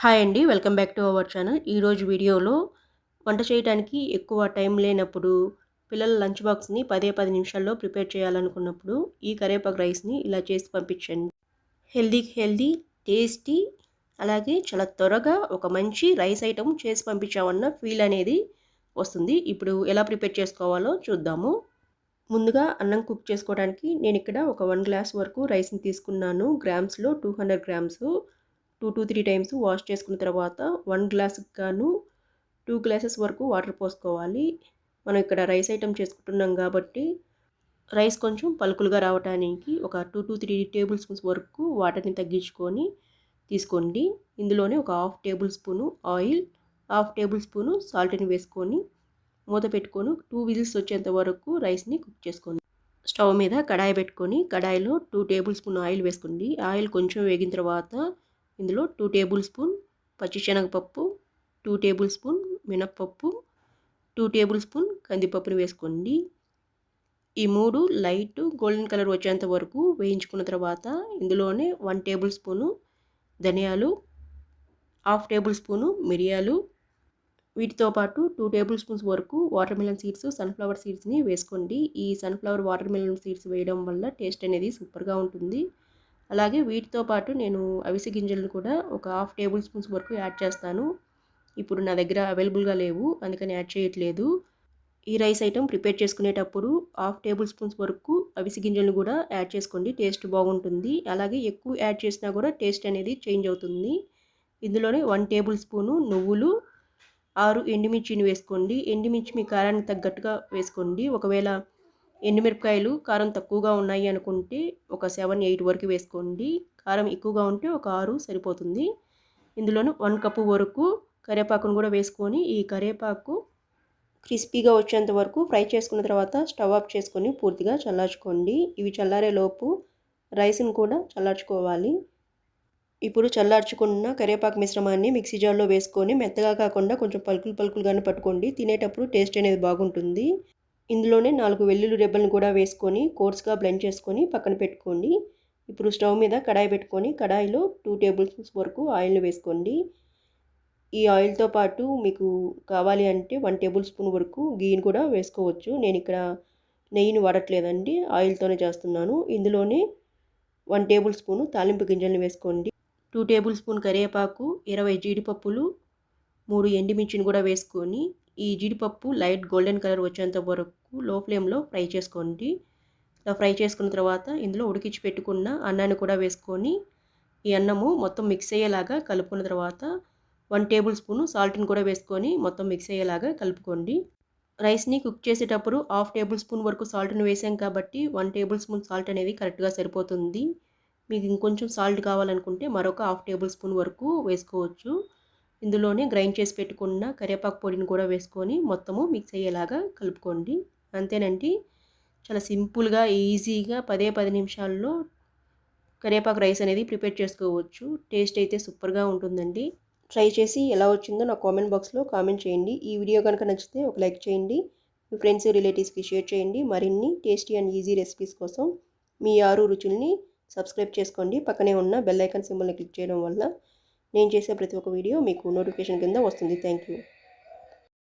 Hi అండి. Welcome back to our channel. ఈరోజు వీడియోలో వంట చేయడానికి ఎక్కువ టైం లేనప్పుడు పిల్లల లంచ్ బాక్స్ని పదే పది నిమిషాల్లో ప్రిపేర్ చేయాలనుకున్నప్పుడు ఈ కరేపాకు రైస్ని ఇలా చేసి పంపించండి. హెల్దీ హెల్దీ టేస్టీ అలాగే చాలా త్వరగా ఒక మంచి రైస్ ఐటమ్ చేసి పంపించామన్న ఫీల్ అనేది వస్తుంది. ఇప్పుడు ఎలా ప్రిపేర్ చేసుకోవాలో చూద్దాము. ముందుగా అన్నం కుక్ చేసుకోవడానికి నేను ఇక్కడ ఒక వన్ గ్లాస్ వరకు రైస్ని తీసుకున్నాను. గ్రామ్స్లో two hundred grams. Two two three times wash చేసుకున్న తర్వాత వన్ గ్లాస్కి గాను టూ గ్లాసెస్ వరకు వాటర్ పోసుకోవాలి. మనం ఇక్కడ రైస్ ఐటెం చేసుకుంటున్నాం కాబట్టి రైస్ కొంచెం పలుకులుగా రావడానికి ఒక two two three tablespoons వరకు వాటర్ని తగ్గించుకొని తీసుకోండి. ఇందులోనే ఒక half tablespoon oil half tablespoon సాల్ట్ని వేసుకొని మూత పెట్టుకొని టూ విజిల్స్ వచ్చేంత వరకు రైస్ని కుక్ చేసుకోండి. స్టవ్ మీద కడాయి పెట్టుకొని కడాయిలో టూ టేబుల్ స్పూన్ ఆయిల్ వేసుకోండి. ఆయిల్ కొంచెం వేగిన తర్వాత ఇందులో టూ టేబుల్ స్పూన్ పచ్చిశనగపప్పు టూ టేబుల్ స్పూన్ మినప్పప్పు టూ టేబుల్ స్పూన్ కందిపప్పుని వేసుకోండి. ఈ మూడు లైట్ గోల్డెన్ కలర్ వచ్చేంత వరకు వేయించుకున్న తర్వాత ఇందులోనే వన్ టేబుల్ స్పూను ధనియాలు హాఫ్ టేబుల్ స్పూను మిరియాలు వీటితో పాటు టూ టేబుల్ స్పూన్స్ వరకు వాటర్ మిలన్ సీడ్స్ సన్ఫ్లవర్ సీడ్స్ని వేసుకోండి. ఈ సన్ఫ్లవర్ వాటర్ మిలన్ సీడ్స్ వేయడం వల్ల టేస్ట్ అనేది సూపర్గా ఉంటుంది. అలాగే వీటితో పాటు నేను అవిసె గింజలను కూడా ఒక హాఫ్ టేబుల్ స్పూన్స్ వరకు యాడ్ చేస్తాను. ఇప్పుడు నా దగ్గర అవైలబుల్గా లేవు అందుకని యాడ్ చేయట్లేదు. ఈ రైస్ ఐటెం ప్రిపేర్ చేసుకునేటప్పుడు హాఫ్ టేబుల్ స్పూన్స్ వరకు అవిసె గింజలను కూడా యాడ్ చేసుకోండి టేస్ట్ బాగుంటుంది. అలాగే ఎక్కువ యాడ్ చేసినా కూడా టేస్ట్ అనేది చేంజ్ అవుతుంది. ఇందులోనే వన్ టేబుల్ స్పూను నువ్వులు ఆరు ఎండుమిర్చిని వేసుకోండి. ఎండుమిర్చి మీ కారానికి తగ్గట్టుగా వేసుకోండి. ఒకవేళ ఎండుమిరపకాయలు కారం తక్కువగా ఉన్నాయి అనుకుంటే ఒక సెవెన్ ఎయిట్ వరకు వేసుకోండి. కారం ఎక్కువగా ఉంటే ఒక ఆరు సరిపోతుంది. ఇందులోను వన్ కప్పు వరకు కరివేపాకును కూడా వేసుకొని ఈ కరివేపాకు క్రిస్పీగా వచ్చేంత వరకు ఫ్రై చేసుకున్న తర్వాత స్టవ్ ఆఫ్ చేసుకొని పూర్తిగా చల్లార్చుకోండి. ఇవి చల్లారే లోపు రైస్ని కూడా చల్లార్చుకోవాలి. ఇప్పుడు చల్లార్చుకున్న కరివేపాకు మిశ్రమాన్ని మిక్సీ జార్లో వేసుకొని మెత్తగా కాకుండా కొంచెం పలుకులు పలుకులుగానే పట్టుకోండి. తినేటప్పుడు టేస్ట్ అనేది బాగుంటుంది. ఇందులోనే నాలుగు వెల్లుల్లి రెబ్బలను కూడా వేసుకొని కోర్స్గా బ్లెండ్ చేసుకొని పక్కన పెట్టుకోండి. ఇప్పుడు స్టవ్ మీద కడాయి పెట్టుకొని కడాయిలో టూ టేబుల్ స్పూన్స్ వరకు ఆయిల్ని వేసుకోండి. ఈ ఆయిల్తో పాటు మీకు కావాలి అంటే వన్ టేబుల్ స్పూన్ వరకు గీని కూడా వేసుకోవచ్చు. నేను ఇక్కడ నెయ్యిని వాడట్లేదండి ఆయిల్తోనే చేస్తున్నాను. ఇందులోనే వన్ టేబుల్ స్పూను తాలింపు గింజల్ని వేసుకోండి. టూ టేబుల్ స్పూన్ కరివేపాకు ఇరవై జీడిపప్పులు మూడు ఎండిమిర్చిని కూడా వేసుకొని ఈ జీడిపప్పు లైట్ గోల్డెన్ కలర్ వచ్చేంత వరకు లో ఫ్లేమ్లో ఫ్రై చేసుకోండి. ఇలా ఫ్రై చేసుకున్న తర్వాత ఇందులో ఉడికించి పెట్టుకున్న అన్నాన్ని కూడా వేసుకొని ఈ అన్నము మొత్తం మిక్స్ అయ్యేలాగా కలుపుకున్న తర్వాత వన్ టేబుల్ స్పూను సాల్ట్ని కూడా వేసుకొని మొత్తం మిక్స్ అయ్యేలాగా కలుపుకోండి. రైస్ని కుక్ చేసేటప్పుడు హాఫ్ టేబుల్ స్పూన్ వరకు సాల్ట్ని వేసాం కాబట్టి వన్ టేబుల్ స్పూన్ సాల్ట్ అనేది కరెక్ట్గా సరిపోతుంది. మీకు ఇంకొంచెం సాల్ట్ కావాలనుకుంటే మరొక హాఫ్ టేబుల్ స్పూన్ వరకు వేసుకోవచ్చు. ఇందులోనే గ్రైండ్ చేసి పెట్టుకున్న కరివేపాకు పొడిని కూడా వేసుకొని మొత్తము మిక్స్ అయ్యేలాగా కలుపుకోండి. అంతేనండి. చాలా సింపుల్గా ఈజీగా పదే పది నిమిషాల్లో కరివేపాకు రైస్ అనేది ప్రిపేర్ చేసుకోవచ్చు. టేస్ట్ అయితే సూపర్గా ఉంటుందండి. ట్రై చేసి ఎలా వచ్చిందో నా కామెంట్ బాక్స్లో కామెంట్ చేయండి. ఈ వీడియో కనుక నచ్చితే ఒక లైక్ చేయండి. మీ ఫ్రెండ్స్ రిలేటివ్స్కి షేర్ చేయండి. మరిన్ని టేస్టీ అండ్ ఈజీ రెసిపీస్ కోసం మీ ఆరు రుచుల్ని సబ్స్క్రైబ్ చేసుకోండి. పక్కనే ఉన్న బెల్ ఐకాన్ సింబల్ని క్లిక్ చేయడం వల్ల నేను చేసే ప్రతి ఒక్క వీడియో మీకు నోటిఫికేషన్ కింద వస్తుంది. Thank you